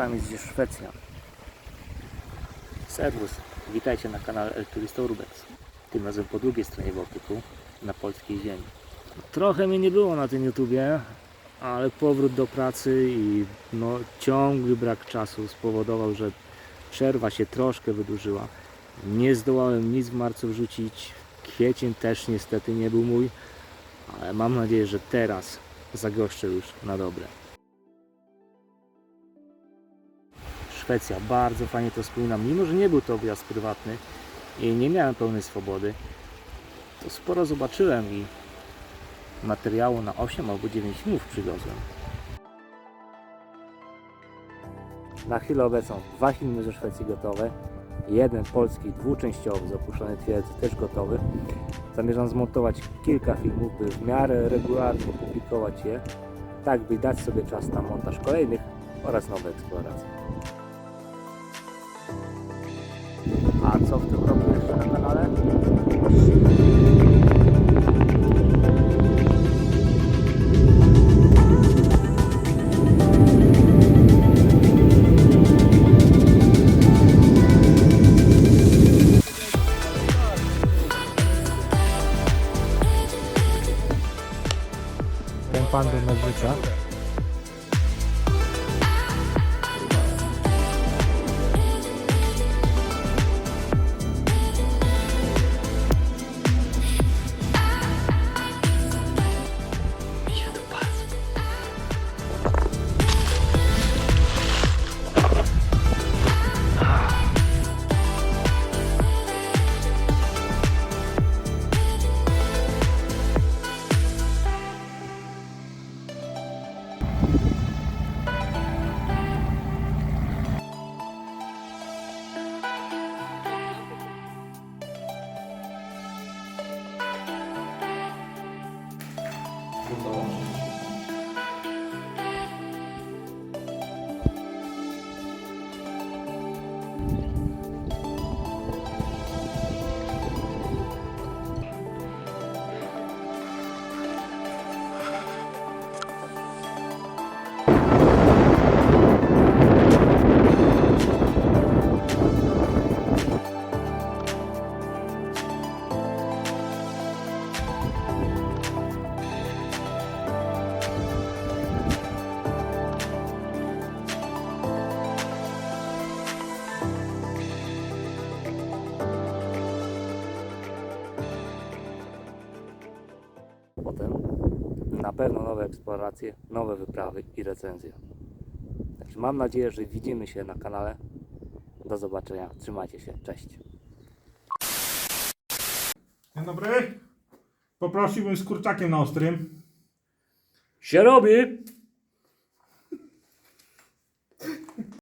tam jest gdzieś Szwecja. Serwus, witajcie na kanale El Turista Urbex. Tym razem po drugiej stronie Bałtyku, na polskiej ziemi. Trochę mnie nie było na tym YouTubie, ale powrót do pracy i no, ciągły brak czasu spowodował, że przerwa się troszkę wydłużyła. Nie zdołałem nic w marcu wrzucić. Kwiecień też niestety nie był mój, ale mam nadzieję, że teraz zagoszczę już na dobre. Szwecja, bardzo fajnie to wspominam. Mimo, że nie był to objazd prywatny i nie miałem pełnej swobody, to sporo zobaczyłem i materiału na 8 albo 9 filmów przywiozłem. Na chwilę obecną dwa filmy ze Szwecji gotowe. Jeden polski, dwuczęściowy, z opuszczonej twierdzy też gotowy. Zamierzam zmontować kilka filmów, by w miarę regularnie publikować je, tak by dać sobie czas na montaż kolejnych oraz nowe eksploracje. A co w tym roku jeszcze na kanale? Ten pan do Medwyka. Potem na pewno nowe eksploracje, nowe wyprawy i recenzje. Także mam nadzieję, że widzimy się na kanale. Do zobaczenia. Trzymajcie się. Cześć. Dzień dobry. Poprosiłbym z kurczakiem na ostrym. Się robi!